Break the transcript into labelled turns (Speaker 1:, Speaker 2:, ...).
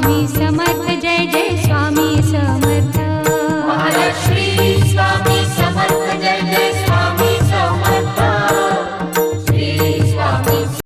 Speaker 1: Swami Samarth Jai Jai